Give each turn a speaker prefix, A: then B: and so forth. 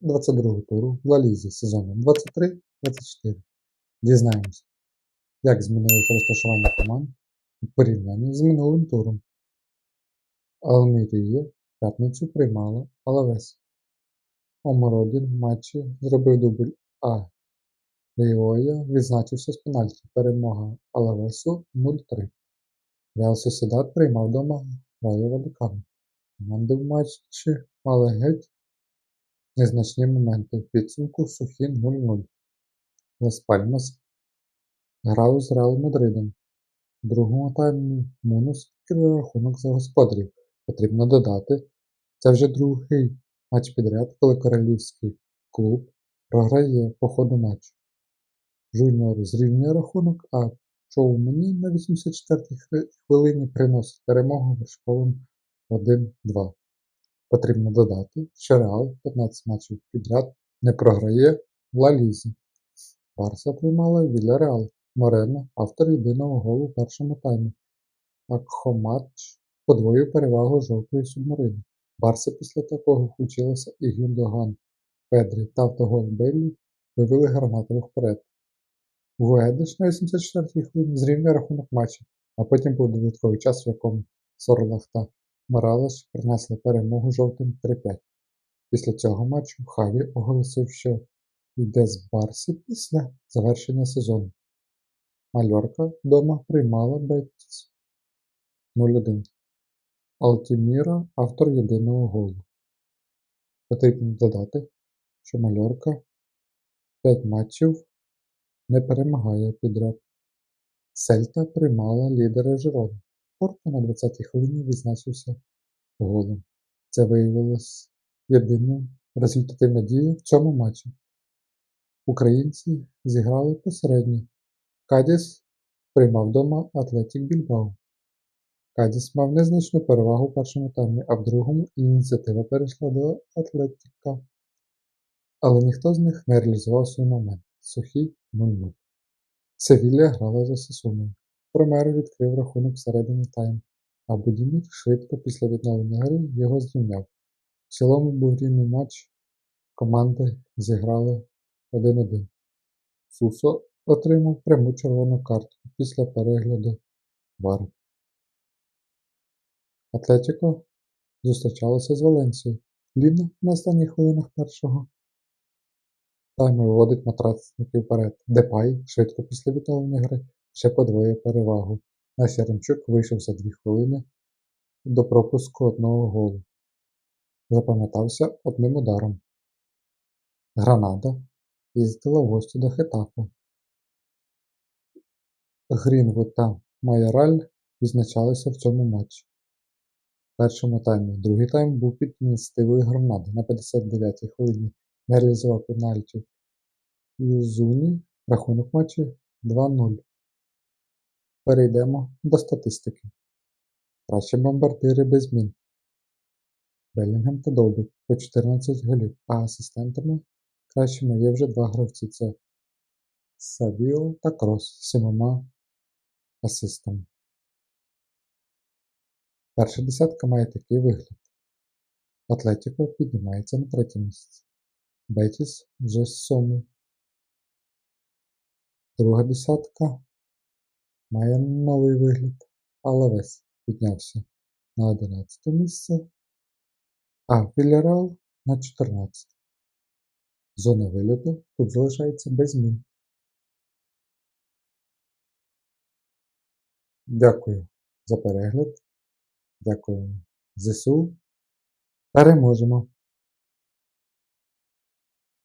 A: 22 туру в Ла Лізі сезону 23-24. Дізнаємося, як змінилося розташування команд у порівнянні з минулим туром. Алмірія п'ятницю приймала Алавес. Омородін в матчі зробив дубль А. Ліоя відзначився з пенальті. Перемога Алавесу 0-3. Реал Сосідат приймав вдома Райо Валікану. Команди в матчі мали геть незначні моменти. В підсумку сухі 0-0. Лас Пальмас грав з Реал Мадридом. У другому таймі Мунус відкрив рахунок за господарів. Потрібно додати, це вже другий матч підряд, коли королівський клуб програє по ходу матчу. Жуніор зрівнює рахунок, а Чоумені на 84-й хвилині приносить перемогу вершковим 1-2. Потрібно додати, що Реал 15 матчів підряд не програє в Ла Лізі. Барса приймала Вільяреал. Морено – автор єдиного голу у першому таймі. Акхомач подвоїв перевагу жовтої субмарини. Барса після такого включилася і Гюндоган. Педрі та автогол Беллі вивели гранатових вперед. Гуедеш на 84-й хвилині зрівняв рахунок матчу, а потім був додатковий час, в якому Сорлах та Моралеш принесли перемогу жовтим 3-5. Після цього матчу Хаві оголосив, що йде з Барсі після завершення сезону. Мальорка вдома приймала Беттіс 0-1. Алтіміра – автор єдиного голу. Потрібно додати, що Мальорка 5 матчів не перемагає підряд. Сельта приймала лідера Жирони. Порто на 20-й хвилині відзначився голом. Це виявилось єдиною результативною дією в цьому матчі. Українці зіграли посередньо. Кадіс приймав вдома Атлетік Більбао. Кадіс мав незначну перевагу в першому таймі, а в другому ініціатива перейшла до Атлетіка. Але ніхто з них не реалізував свій момент. Сухий 0-0. Севілля грала за Сасуною. Промеро відкрив рахунок всередині тайм, а Будімір швидко після відновлення гри його зрівняв. В цілому був рівний матч. Команди зіграли 1-1. Сусо отримав пряму червону картку після перегляду вару. Атлетіко зустрічалося з Валенсією. Ліна на останніх хвилинах першого тайму виводить матрацників вперед. Депай швидко після відновлення гри ще подвоює перевагу. Наш Яремчук вийшов за дві хвилини до пропуску одного голу. Запам'ятався одним ударом. Гранада їздила в гості до Хетафе. Грінвуд та Майораль відзначалися в цьому матчі. В першому таймі. Другий тайм був під ініціативою Гранади на 59-й хвилині. Не реалізував пенальті Юзуні. Рахунок матчу 2-0. Перейдемо до статистики. Кращі бомбардири без змін. Белінгем та Довбик по 14 голів, а асистентами кращими є вже два гравці це Савіо та Крос з сімома асистами. Перша десятка має такий вигляд. Атлетіко піднімається на третє місце. Бетіс вже з сьомий. Друга десятка має новий вигляд, але весь піднявся на 11 місце, а Вільярал на 14. Зона вильоту тут залишається без змін. Дякую за перегляд. Дякую ЗСУ. Переможемо!